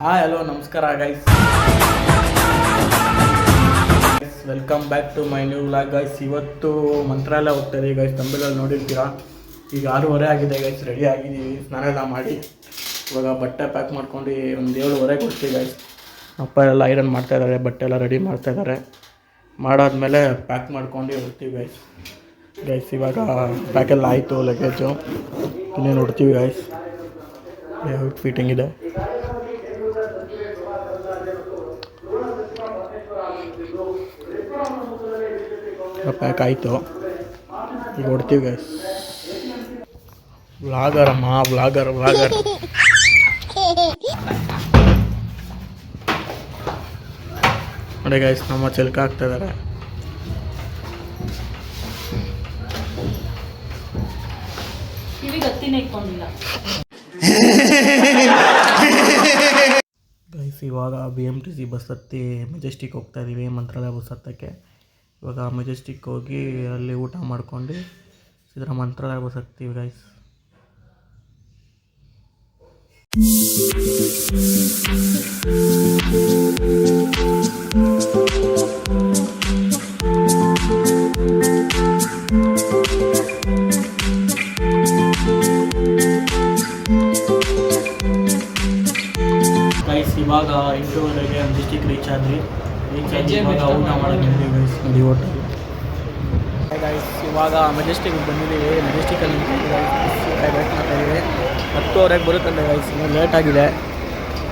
Hi hello ನಮಸ್ಕಾರ guys welcome back to my new vlog guys ಇವತ್ತು ಮಂತ್ರಾಲಯ ಹೋಗ್ತಾ ಇದೀವಿ ಗೈಸ್ ತಂಬೆಲಲ್ಲಿ ನೋಡಿರ್ತೀರಾ? ಈಗ ಆರೂವರೆ ಆಗಿದೆ ಗೈಸ್ ರೆಡಿ ಆಗಿದ್ದೀವಿ. ಸ್ನಾನ ಎಲ್ಲ ಮಾಡಿ. ಇವಾಗ ಬಟ್ಟೆ ಪ್ಯಾಕ್ ಮಾಡ್ಕೊಂಡು ಒಂದು ಏಳುವರೆ ಕೊಡ್ತೀವಿ ಗೈಸ್ ಅಪ್ಪ ಎಲ್ಲ ಐರನ್ ಮಾಡ್ತಾ ಇದ್ದಾರೆ ಬಟ್ಟೆ ಎಲ್ಲ ರೆಡಿ ಮಾಡ್ತಾ ಇದ್ದಾರೆ ಮಾಡಾದ್ಮೇಲೆ ಪ್ಯಾಕ್ ಮಾಡ್ಕೊಂಡು ಹೋಗ್ತೀವಿ ಗೈಸ್ ಗೈಸ್ ಇವಾಗ ಪ್ಯಾಕೆಲ್ಲ ಆಯಿತು ಲಗೇಜು ಇನ್ನೇನು ಹೊಡ್ತೀವಿ ಗೈಸ್ ಔಟ್ ಇದೆ. ಪ್ಯಾಕ್ ಆಯಿತು ಈಗ ಹೊಡ್ತೀವಿ ಗೈಸ್ ಅಮ್ಮ ವ್ಲಾಗರ್ ವ್ಲಾಗರ್. ನೋಡಿ ಗೈಸ್ ನಮ್ಮ ಚಿಲ್ಕ ಹಾಕ್ತಾ ಇದ್ದಾರೆ ಕಿವಿಗೆ ಹತ್ತಿನ ಗೈಸ್ ಇವಾಗ B M T C bus ಹತ್ತಿ ಮೆಜೆಸ್ಟಿಕ್ ಹೋಗ್ತಾ ಇದ್ದೀವಿ ಮಂತ್ರಾಲಯ ಬಸ್ ಹತ್ತಕ್ಕೆ. ಇವಾಗ ಮೆಜೆಸ್ಟಿಕ್ ಹೋಗಿ ಅಲ್ಲಿ ಊಟ ಮಾಡ್ಕೊಂಡು ಇದರ ಮಂತ್ರಾಲಯ ಬಸ್ ಹತ್ತೀವಿ ಗೈಸ್ ಗೈಸ್ ಇವಾಗ ಎಂಟೂವರೆಗೆ ಮೆಜೆಸ್ಟಿಕ್ ರೀಚ್ ಆದ್ವಿ. ಇವಾಗ ಮೆಜೆಸ್ಟಿಕ್ ಬಂದಿದ್ದೀವಿ ಮೆಜೆಸ್ಟಿಕಲ್ಲಿ ಇದ್ದೀವಿ. ಹತ್ತುವರೆಗೆ ಬರುತ್ತಂತೆ ಗೈಸ್ ಇನ್ನೂ ಲೇಟ್ ಆಗಿದೆ.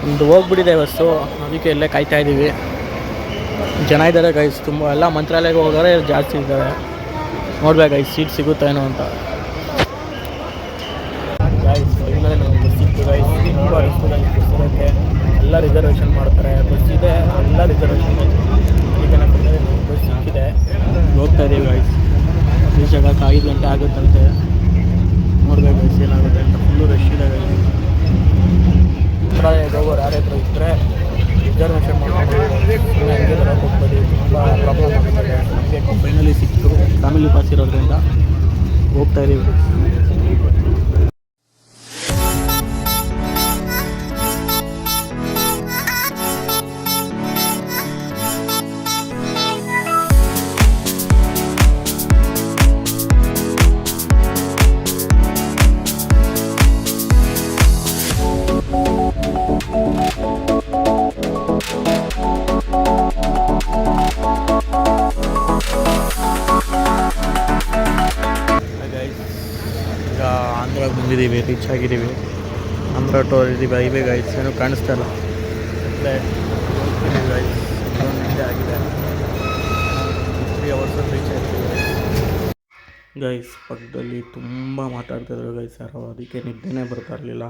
ಒಂದು ಹೋಗ್ಬಿಟ್ಟಿದೆ ಬಸ್ಸು ಅದಕ್ಕೆ ಇಲ್ಲೇ ಕಾಯ್ತಾ ಇದ್ದೀವಿ. ಜನ ಇದ್ದಾರೆ ಗೈಸ್ ತುಂಬ ಎಲ್ಲ ಮಂತ್ರಾಲಯಕ್ಕೆ ಹೋಗೋರೆ ಜಾಸ್ತಿ ಇದ್ದಾರೆ. ನೋಡ್ಬೇಕು ಗೈಸ್ ಸೀಟ್ ಸಿಗುತ್ತೇನೋ ಅಂತ. ಗೈಸ್ ಸಿಕ್ತು ಗೈಸ್ ತುಂಬ ಎಲ್ಲ ರಿಸರ್ವೇಷನ್ ಮಾಡ್ತಾರೆ. ಬಸ್ ಇದೆ ಎಲ್ಲ ರಿಸರ್ವೇಷನ್ ಅದಕ್ಕೆ ಬಸ್ ಸಿಕ್ಕಿದೆ. ಹೋಗ್ತಾ ಇದ್ದೀವಿ ಗೈಸ್ ರೀಚ್ ಆಗಕ್ಕೆ ಐದು ಗಂಟೆ ಆಗುತ್ತಂತೆ. ನೋಡ್ಬೇಕು ಗೈಸ್ ಏನಾಗುತ್ತೆ ಅಂತ ಫುಲ್ಲು ರಶ್ ಇದೆ ಗೈಸ್ ಮಂತ್ರಾಲಯಕ್ಕೆ ಯಾರ ಯಾರಾದರೂ ಇದ್ದರೆ ರಿಸರ್ವೇಷನ್ ಮಾಡ್ಕೊಂಡು ತುಂಬ ಪ್ರಾಬ್ಲಮ್ ಆಗುತ್ತೆ. ಫೈನಲಿ ಸಿಕ್ತು ಫ್ಯಾಮಿಲಿ ಪಾಸ್ ಇರೋದ್ರಿಂದ ಹೋಗ್ತಾ ಇದ್ದೀವಿ. ಬಂದಿದ್ದೀವಿ ರೀಚ್ ಆಗಿದ್ದೀವಿ ಆಂಧ್ರ ಟೋರ್ ಇದ್ದೀವಿ. ಹೈವೇ ಗೈಸ್ ಏನೂ ಕಾಣಿಸ್ತಾ ಇಲ್ಲ. ಆಗಿದೆ. ತ್ರೀ ಅವರ್ಸಲ್ಲಿ ರೀಚ್ ಗೈಸ್ ಪಕ್ಕದಲ್ಲಿ ತುಂಬ ಮಾತಾಡ್ತಿದ್ರು ಗೈಸ್ ಯಾರೋ. ಅದಕ್ಕೆ ನಿದ್ದೆನೇ ಬರ್ತಾ ಇರಲಿಲ್ಲ.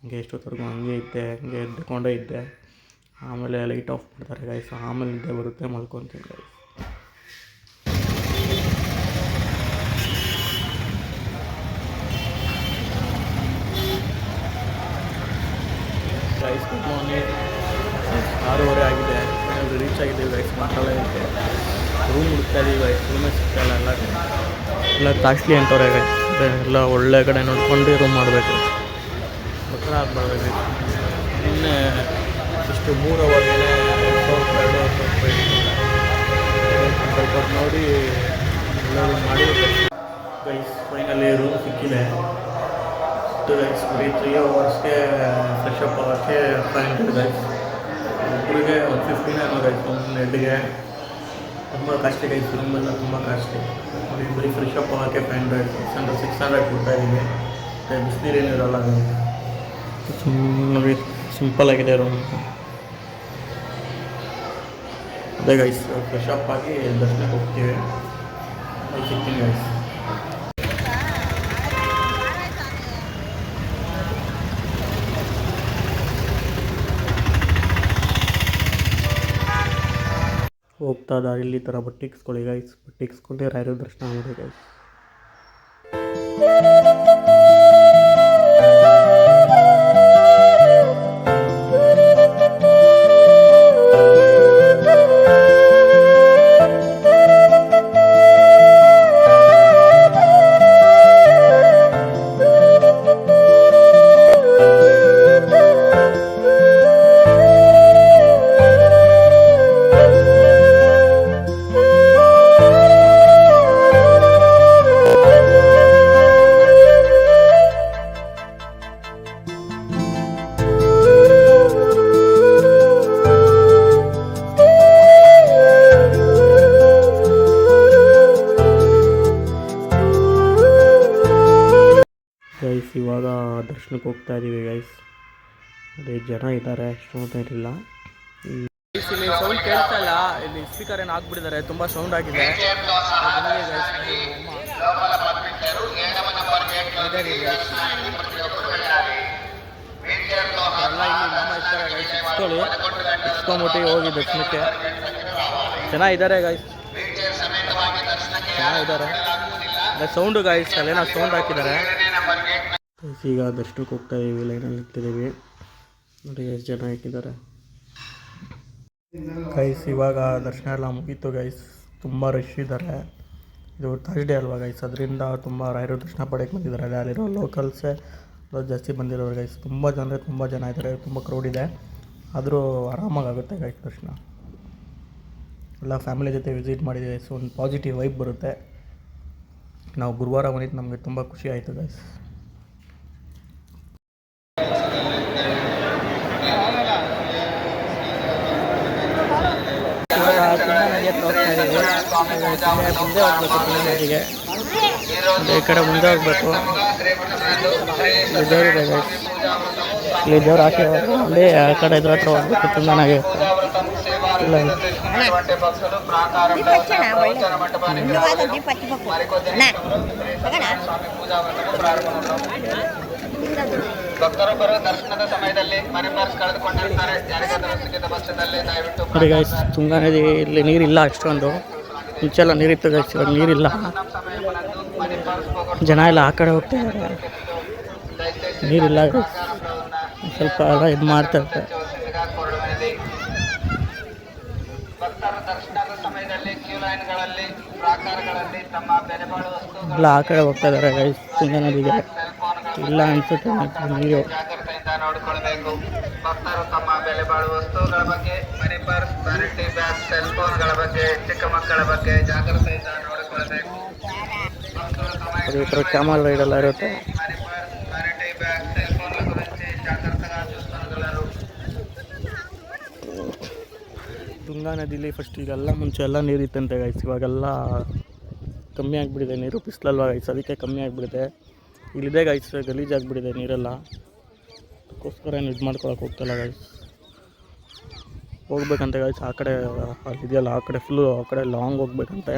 ಹಂಗೆ ಎಷ್ಟೊತ್ತವರೆಗೂ ಹಂಗೆ ಇದ್ದೆ, ಹಂಗೆ ಎದ್ದುಕೊಂಡೇ ಇದ್ದೆ. ಆಮೇಲೆ ಲೈಟ್ ಆಫ್ ಮಾಡ್ತಾರೆ ಗೈಸ್ ಆಮೇಲೆ ನಿದ್ದೆ ಬರುತ್ತೆ ಮಲ್ಕೊತೀನಿ ಗೈಸ್ ಗೈಸ್ ಗುಡ್ ಮಾರ್ನಿಂಗ್ ಆರೂವರೆ ಆಗಿದೆ. ಏನಾದರೂ ರೀಚ್ ಆಗಿದ್ದೀವಿ ಗೈಸ್ ಇರುತ್ತೆ ರೂಮ್ ಹುಡ್ತಾ ಇದೀವಿ ಗೈಸ್ ರೂಮೇ ಸಿಗ್ತಾ ಇಲ್ಲ ಎಲ್ಲ ಎಲ್ಲ ಕಾಸ್ಟ್ಲಿ ಅಂತವ್ರೆ ಗೈಸ್ ಎಲ್ಲ ಒಳ್ಳೆ ಕಡೆ ನೋಡ್ಕೊಂಡು ರೂಮ್ ಮಾಡಬೇಕು. ಬಕ್ರ ಆಗಬಾರ್ದು ನಿನ್ನೆ ಇಷ್ಟು ಮೂರು ಅವರ್ಗೆ ಎರಡು ಸಾವಿರ ಸ್ವಲ್ಪ ನೋಡಿ ಎಲ್ಲ ರೂಮ್ ಮಾಡಿ ಗೈಸ್ ಫೈನಲಿ ರೂಮ್ ಸಿಕ್ಕಿದೆ. ಟು ಗೈಸ್ ಬರೀ ತ್ರೀ ಅವರ್ಸ್ಗೆ ಫ್ರೆಶ್ ಅಪ್ ಆಗೋಕ್ಕೆ ಫೈವ್ ಗೈಸ್ ಒಬ್ಬರಿಗೆ ಒಂದು ಫಿಫ್ಟೀನ್ ಏನೋ ಗೈಸ್ ಒಂದು ಹೆಡ್ಗೆ ತುಂಬ ಕಾಸ್ಟ್ಲಿ ಗೈಸ್ ರೂಮೆಲ್ಲ ತುಂಬ ಕಾಸ್ಟ್ಲಿ ನೋಡಿ, ಬರೀ ಫ್ರೆಶ್ ಅಪ್ ಆಗೋಕ್ಕೆ five hundred six hundred six hundred ಕೊಡ್ತಾ ಇದ್ದೀನಿ ಮತ್ತು ಬಿಸಿನೀರು ಏನಿರಲ್ಲ ನೋಡಿ ಸಿಂಪಲ್ ಆಗಿದೆ ರೂಮ್ ಅದೇ ಗೈಸ್ ಫ್ರೆಶ್ ಆಗಿ ದರ್ಶನಕ್ಕೆ ಹೋಗ್ತೀವಿ ಅಲ್ಲಿ ಸಿಗ್ತೀನಿ ಗೈಸ್ ಹೋಗ್ತಾ ದಾರಿಲಿ ಇಲ್ಲಿ ಥರ ಬಟ್ಟೆ ಇಕ್ಸ್ಕೊಳ್ಳಿ ಗೈಸ್ ಬಟ್ಟೆ ಇಕ್ಸ್ಕೊಂಡೆ ರಾಯರ ದರ್ಶನ ಮಾಡಿ ಗೈಸ್ ದರ್ಶನಕ್ಕೆ ಹೋಗ್ತಾ ಇದ್ದೀವಿ ಗೈಸ್ ಅದೇ ಜನ ಇದ್ದಾರೆ ಅಷ್ಟೊಂದು ಇರಲಿಲ್ಲ. ಇಲ್ಲಿ ಸೌಂಡ್ ಕೇಳ್ತಾ ಇಲ್ಲ. ಇಲ್ಲಿ ಸ್ಪೀಕರ್ ಏನು ಹಾಕ್ಬಿಟ್ಟಿದ್ದಾರೆ ತುಂಬ ಸೌಂಡ್ ಆಗಿದೆ. ಇಸ್ಕೊಳ್ಳಿ. ಇಸ್ಕೊಂಬಿಟ್ಟು ಹೋಗಿ ದರ್ಶನಕ್ಕೆ. ಚೆನ್ನಾಗಿದ್ದಾರೆ ಗೈಸ್ ಚೆನ್ನಾಗಿದ್ದಾರೆ ಅದೇ ಸೌಂಡು ಗಾಯ್ಸ್ ಅಲ್ಲೇನೋ ಸೌಂಡ್ ಹಾಕಿದ್ದಾರೆ. ಈಗ ಆದಷ್ಟು ಹೋಗ್ತಾ ಇದೀವಿ ಲೈನಲ್ಲಿ ನಿಂತಿದ್ದೀವಿ ನೋಡಿ ಎಷ್ಟು ಜನ ಹಾಕಿದ್ದಾರೆ. ಗೈಸ್ ಇವಾಗ ದರ್ಶನ ಎಲ್ಲ ಮುಗೀತು ಗೈಸ್ ತುಂಬ ರಶ್ ಇದ್ದಾರೆ. ಇದು ಥರ್ಸ್ಡೇ ಅಲ್ವಾ ಗೈಸ್ ಅದರಿಂದ ತುಂಬ ರಾಯರು ದರ್ಶನ ಪಡೆಯಕ್ಕೆ ಬಂದಿದ್ದಾರೆ. ಅಲ್ಲಿರೋ ಲೋಕಲ್ಸೇ ಜಾಸ್ತಿ ಬಂದಿರೋರು ಗೈಸ್ ತುಂಬ ಜನ ತುಂಬ ಜನ ಇದ್ದಾರೆ. ತುಂಬ ಕ್ರೌಡ್ ಇದೆ. ಆದರೂ ಆರಾಮಾಗುತ್ತೆ ಗೈಸ್ ದರ್ಶನ. ಎಲ್ಲ ಫ್ಯಾಮಿಲಿ ಜೊತೆ ವಿಸಿಟ್ ಮಾಡಿದೆ ಗೈಸ್ ಒಂದು ಪಾಸಿಟಿವ್ ವೈಬ್ ಬರುತ್ತೆ. ನಾವು ಗುರುವಾರ ಬಂದಿದ್ದು ನಮಗೆ ತುಂಬ ಖುಷಿ ಆಯಿತು ಗೈಸ್ ಇವಾಗ ಹೋಗ್ತಾ ಇದ್ದೀವಿ. ಮುಂದೆ ಹೋಗ್ಬೇಕು ಇಲ್ಲಿ ನದಿಗೆ ಈ ಕಡೆ ಮುಂದೆ ಹೋಗ್ಬೇಕು. ಇಲ್ಲಿ ದೇವರಿದೆ. ಇಲ್ಲಿ ದೇವ್ರು ಹಾಕಿ ಅಲ್ಲಿ ಆ ಕಡೆ ಇದ್ರ ಹತ್ರ ಹೋಗ್ಬೇಕು. ತುಂಬ ನಗೆ ಭಕ್ತರೊಬ್ಬರು ದರ್ಶನದ ಸಮಯದಲ್ಲಿ ಮನೆ ಪರ್ಸ್ ಕಳೆದುಕೊಂಡಿರ್ತಾರೆ. ಯಾರಿಗಾದರೂ ಸಿಕ್ಕಿದ ಪಕ್ಷದಲ್ಲಿ ದಯವಿಟ್ಟು ನೋಡಿ ಗೈಸ್ ತುಂಗಾ ನದಿ ಇಲ್ಲಿ ನೀರಿಲ್ಲ ಅಷ್ಟೊಂದು. ಮುಂಚೆಲ್ಲ ನೀರಿತ್ತು ಗೈಸ್ ಇವಾಗ ನೀರಿಲ್ಲ. ಜನ ಎಲ್ಲ ಆ ಕಡೆ ಹೋಗ್ತಾ ಇದ್ದಾರೆ ನೀರಿಲ್ಲ. ಸ್ವಲ್ಪ ಎಲ್ಲ ಇದು ಮಾಡ್ತಾ ಇರ್ತಾರೆ ಎಲ್ಲ ಆ ಕಡೆ ಹೋಗ್ತಾ ಇದ್ದಾರೆ ಗೈಸ್ ತುಂಗಾ ನದಿಗೆ. ಇಲ್ಲ ಅನ್ಸುತ್ತೆ ನೀರು ಜಾಗ್ರತೆಯಿಂದ ನೋಡಿಕೊಳ್ಬೇಕು ಭಕ್ತರು ತಮ್ಮ ಬೆಲೆ ಬಾಳುವ ವಸ್ತುಗಳ ಬಗ್ಗೆ money purse vanity bag cell ಫೋನ್ಗಳ ಬಗ್ಗೆ ಚಿಕ್ಕ ಮಕ್ಕಳ ಬಗ್ಗೆ ಜಾಗ್ರತೆಯಿಂದ ನೋಡಿಕೊಳ್ಬೇಕು ಭಕ್ತರು ತಮ್ಮ ಅದು ಈ ಥರ ಕ್ಯಾಮಲ್ ರೈಡ್ ಎಲ್ಲ ಇರುತ್ತೆ money purse vanity bag cell ఫోన్ల గురించి జాగ్రత్తగా చూసుకోగలరు ತುಂಗಾ ನದಿಲಿ ಫಸ್ಟ್ ಈಗೆಲ್ಲ ಮುಂಚೆ ಎಲ್ಲ ನೀರಿತ್ತಂತೆ ಗೈಸ್ ಇವಾಗೆಲ್ಲ ಕಮ್ಮಿ ಆಗಿಬಿಟ್ಟಿದೆ ನೀರು ಬಿಸಿಲಲ್ವ ಗೈಸ್ ಅದಕ್ಕೆ ಕಮ್ಮಿ ಆಗಿಬಿಟ್ಟಿದೆ ಇಲ್ಲಿದೆ ಗೈಸ್ ಗಲೀಜಾಗಿಬಿಟ್ಟಿದೆ ನೀರೆಲ್ಲ. ಅದಕ್ಕೋಸ್ಕರ ಏನು ಇದು ಮಾಡ್ಕೊಳಕ್ಕೆ ಹೋಗ್ತಲ್ಲ ಗೈಸ್ ಹೋಗ್ಬೇಕಂತೆ ಗಾಯ್ಸ್ ಆ ಕಡೆ ಅಲ್ಲಿದೆಯಲ್ಲ ಆ ಕಡೆ ಫುಲ್ಲು ಆ ಕಡೆ ಲಾಂಗ್ ಹೋಗ್ಬೇಕಂತೆ.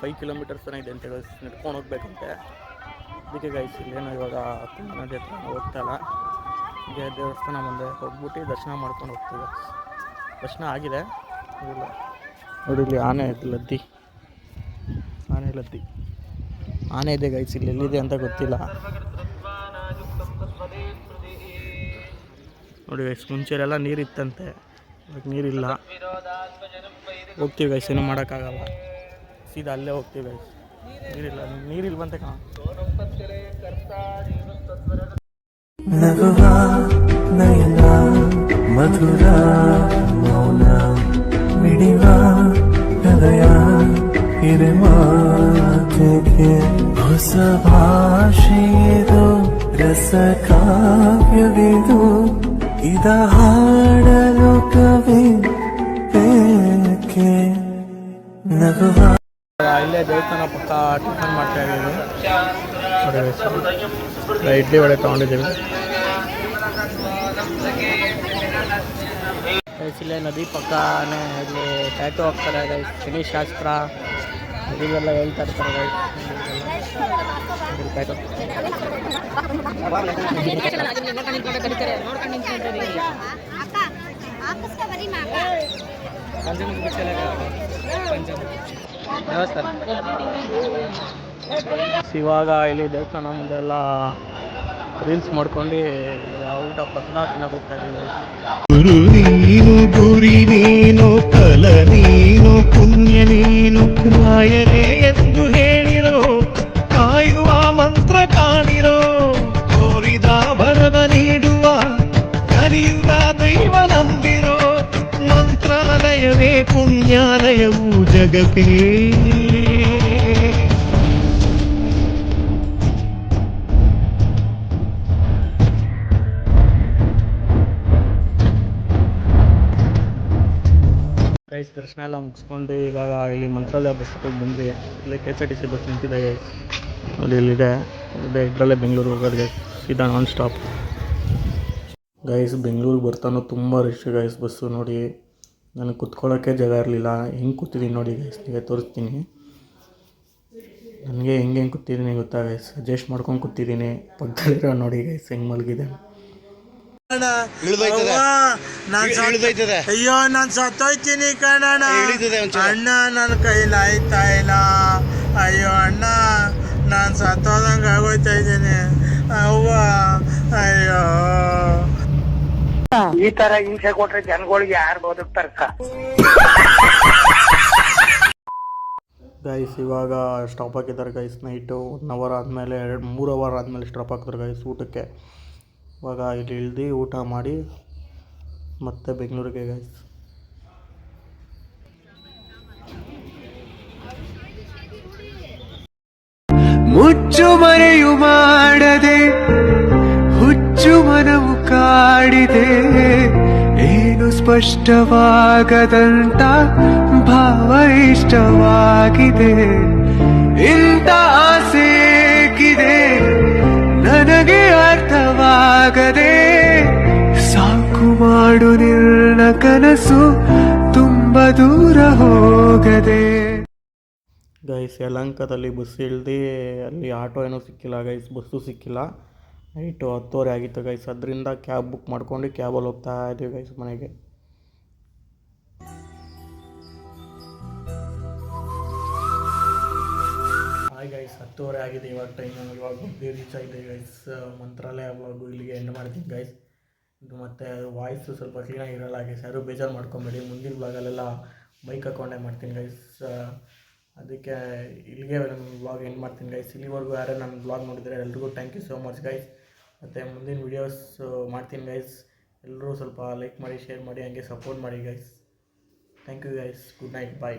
ಫೈವ್ ಕಿಲೋಮೀಟರ್ಸ್ ಇದೆ ಅಂತೆ ಗೈಸ್ ನಡ್ಕೊಂಡು ಹೋಗ್ಬೇಕಂತೆ. ಅದಕ್ಕೆ ಗೈಸ್ ಇಲ್ಲೇನೋ ಇವಾಗ ನದಿ ಹತ್ರ ಹೋಗ್ತಾ ಇಲ್ಲ. ಹೀಗೆ ದೇವಸ್ಥಾನ ಮುಂದೆ ಹೋಗ್ಬಿಟ್ಟು ದರ್ಶನ ಮಾಡ್ಕೊಂಡು ಹೋಗ್ತೀವಿ. ದರ್ಶನ ಆಗಿದೆ. ಇಲ್ಲ. ನೋಡಿ ಇಲ್ಲಿ ಆನೆ ಇದೆ ಲದ್ದಿ. ಆನೆ ಲದ್ದಿ. ಆನೆ ಇದೆ ಗೈಸ್ ಇಲ್ಲಿ ಎಲ್ಲಿದೆ ಅಂತ ಗೊತ್ತಿಲ್ಲ. ನೋಡಿ ಗೈಸ್ ಮುಂಚೆಲ್ಲ ನೀರಿತ್ತಂತೆ ಇವಾಗ ನೀರಿಲ್ಲ ಹೋಗ್ತೀವಿ ಗೈಸ್ ಏನು ಮಾಡೋಕ್ಕಾಗಲ್ಲ. ಸೀದಾ ಅಲ್ಲೇ ಹೋಗ್ತೀವಿ ಗೈಸ್ ನೀರಿಲ್ಲ ನೀರಿಲ್ಲ ಬಂತೆ ಕಣ. ಮಧುರ ಮೌನ, ಮಿಡಿವಾ ಹೃದಯ. ಮಾತಿಗೆ ಹೊಸ ಭಾಷೆಯಿದು ರಸ ಕಾವ್ಯವಿದು. ಇದ ಹಾಡಲು ಕವಿ ಬೇಕೆ? ನಗುವ ಇಲ್ಲೇ ದೇವಸ್ಥಾನ ಪಕ್ಕ ಟಿಫನ್ ಮಾಡ್ತಾ ಇದ್ದೀವಿ. ಇಡ್ಲಿ ಒಳಗೆ ತೊಗೊಂಡಿದ್ದೀವಿ. ಇಲ್ಲೇ ನದಿ ಪಕ್ಕನೇ ಇಲ್ಲಿ ಟ್ಯಾಟು ಹಾಕ್ತಾರೆ ಗೈಸ್ ಶನಿ ಶಾಸ್ತ್ರ. ಇದೆಲ್ಲ ಹೇಳ್ತಾ ಇರ್ತಾರೆ ಮಾಕ ಇವಾಗ ಇಲ್ಲಿ ದೇವಸ್ಥಾನ ಮುಂದೆಲ್ಲ ರೀಲ್ಸ್ ಮಾಡ್ಕೊಂಡು ಊಟ ಪದ್ನ ತಿನ್ನಕ್ಕೆ ಹೋಗ್ತಾ ಇದ್ದೀವಿ ಗುರು ನೀನು ಗುರಿ ನೀನು ಫಲ ನೀನು ಪುಣ್ಯ ನೀನು ರಾಯರೇ ಎಂದು ಹೇಳಿರೋ ಕಾಯುವ ಮಂತ್ರ ಕಾಣಿರೋ ಕೋರಿದ ಬರದ ನೀಡುವ ಕರೆಯುವ ದೈವ ನಂಬಿರೋ ಮಂತ್ರಾಲಯವೇ ಪುಣ್ಯಾಲಯವು ಜಗತ್ತೇ ಗೈಸ್ ದರ್ಶನ ಎಲ್ಲ ಮುಗಿಸ್ಕೊಂಡು ಇವಾಗ ಇಲ್ಲಿ ಮಂತ್ರಾಲಯ ಬಸ್ ಸ್ಟಾಪಿಗೆ ಬಂದ್ವಿ. ಇಲ್ಲಿ K S R T C bus ನಿಂತಿದೆ ಗೈಸ್ ಅಲ್ಲಿ ಇಲ್ಲಿದೆ. ಇದೆ ಇದರಲ್ಲೇ ಬೆಂಗಳೂರು ಹೋಗೋದು ಸೀದಾ ನಾನ್ ಸ್ಟಾಪ್ ಗೈಸ್ ಬೆಂಗಳೂರಿಗೆ ಬರ್ತಾನೋ ತುಂಬ ರಶ್ ಗೈಸ್ ಬಸ್ಸು ನೋಡಿ. ನನಗೆ ಕುತ್ಕೊಳ್ಳೋಕ್ಕೆ ಜಾಗ ಇರಲಿಲ್ಲ. ಹೆಂಗೆ ಕೂತಿದ್ದೀನಿ ನೋಡಿ ಗೈಸ್ ನಿಮಗೆ ತೋರಿಸ್ತೀನಿ. ನನಗೆ ಹೆಂಗೆ ಹೆಂಗೆ ಕೂತಿದ್ದೀನಿ ಗೊತ್ತಾ ಗೈಸ್ ಅಡ್ಜಸ್ಟ್ ಮಾಡ್ಕೊಂಡು ಕೂತಿದ್ದೀನಿ ಪಕ್ಕದಲ್ಲಿರೋ ನೋಡಿ ಗೈಸ್ ಹೆಂಗೆ ಮಲಗಿದೆ ಅಯ್ಯೋ ನಾನ್ ಸತ್ತೋಯ್ತೀನಿ ಕಣಣ್ಣ ಅಣ್ಣ ನನ್ನ ಕೈಲಿ ಆಯ್ತಾ ಇಲ್ಲ. ಅಯ್ಯೋ ಅಣ್ಣ ನಾನ್ ಸತ್ತೋದಂಗ ಆಗೋಯ್ತಾ ಇದ್ದೀನಿ. ಅವ್ವ ಅಯ್ಯೋ. ಈ ತರ ಹಿಂಸೆ ಕೊಟ್ರೆ ಜನಗಳಿಗೆ ಯಾರು ತರ್ಕ ಗೈಸ್ ಇವಾಗ ಸ್ಟಾಪ್ ಹಾಕಿದ್ದಾರೆ ಗೈಸ್ ನೈಟು ಒನ್ ಅವರ್ ಆದಮೇಲೆ ಎರಡು ಮೂರು ಅವರ್ ಆದಮೇಲೆ ಸ್ಟಾಪ್ ಹಾಕಿದ್ರು ಗೈಸ್ ಊಟಕ್ಕೆ. ಇವಾಗ ಇಲ್ಲಿ ಇಳ್ದು ಊಟ ಮಾಡಿ ಮತ್ತೆ ಬೆಂಗಳೂರಿಗೆ ಗೈಸ್ ಮುಚ್ಚು ಮರೆಯು ಮಾಡದೆ, ಹುಚ್ಚು ಮನವು ಕಾಡಿದೆ. ಏನು ಸ್ಪಷ್ಟವಾಗದಂತ ಭಾವ ಇಷ್ಟವಾಗಿದೆ. ಇಂಥ ಅರ್ಥವಾಗದೆ ಸಾಕು ಮಾಡು ನಿನ್ನ ಕನಸು, ತುಂಬ ದೂರ ಹೋಗದೆ. ಗೈಸ್, ಯಲಂಕದಲ್ಲಿ ಬಸ್ ಇಳ್ದು ಅಲ್ಲಿ ಆಟೋ ಏನೂ ಸಿಕ್ಕಿಲ್ಲ ಗೈಸ್ ಬಸ್ಸು ಸಿಕ್ಕಿಲ್ಲ. ನೈಟು ಹತ್ತುವರೆ ಆಗಿತ್ತು ಗೈಸ್, ಅದರಿಂದ ಕ್ಯಾಬ್ ಬುಕ್ ಮಾಡ್ಕೊಂಡು ಕ್ಯಾಬಲ್ಲಿ ಹೋಗ್ತಾ ಇದ್ದೀವಿ ಗೈಸ್ ಮನೆಗೆ. ಹತ್ತುವರೆ ಆಗಿದೆ, ಇವಾಗ ಟೈಮ್ ಇವಾಗ ಬಂದು ರೀಚ್ ಆಗಿದೆ ಗೈಸ್ ಮಂತ್ರಾಲಯ ವ್ಲಾಗು ಇಲ್ಲಿಗೆ ಎಂಡ್ ಮಾಡ್ತೀನಿ ಗೈಸ್ ಮತ್ತೆ ವಾಯ್ಸು ಸ್ವಲ್ಪ ಕ್ಲೀನಾಗಿ ಇರೋಲ್ಲ ಗೈಸ್ ಯಾರು ಬೇಜಾರು ಮಾಡ್ಕೊಬೇಡಿ. ಮುಂದಿನ ವ್ಲಾಗಲ್ಲೆಲ್ಲ ಬೈಕ್ ಹಾಕೊಂಡೆ ಮಾಡ್ತೀನಿ ಗೈಸ್ ಅದಕ್ಕೆ ಇಲ್ಲಿಗೆ ನನ್ನ ಬ್ಲಾಗ್ ಎಂಡ್ ಮಾಡ್ತೀನಿ ಗೈಸ್ ಇಲ್ಲಿವರೆಗೂ ಯಾರೇ ನನ್ನ ಬ್ಲಾಗ್ ನೋಡಿದರೆ ಎಲ್ರಿಗೂ thank you so much guys ಮತ್ತು ಮುಂದಿನ ವೀಡಿಯೋಸ್ ಮಾಡ್ತೀನಿ ಗೈಸ್ ಎಲ್ಲರೂ ಸ್ವಲ್ಪ ಲೈಕ್ ಮಾಡಿ ಶೇರ್ ಮಾಡಿ, ಹಂಗೆ ಸಪೋರ್ಟ್ ಮಾಡಿ guys thank you guys good night bye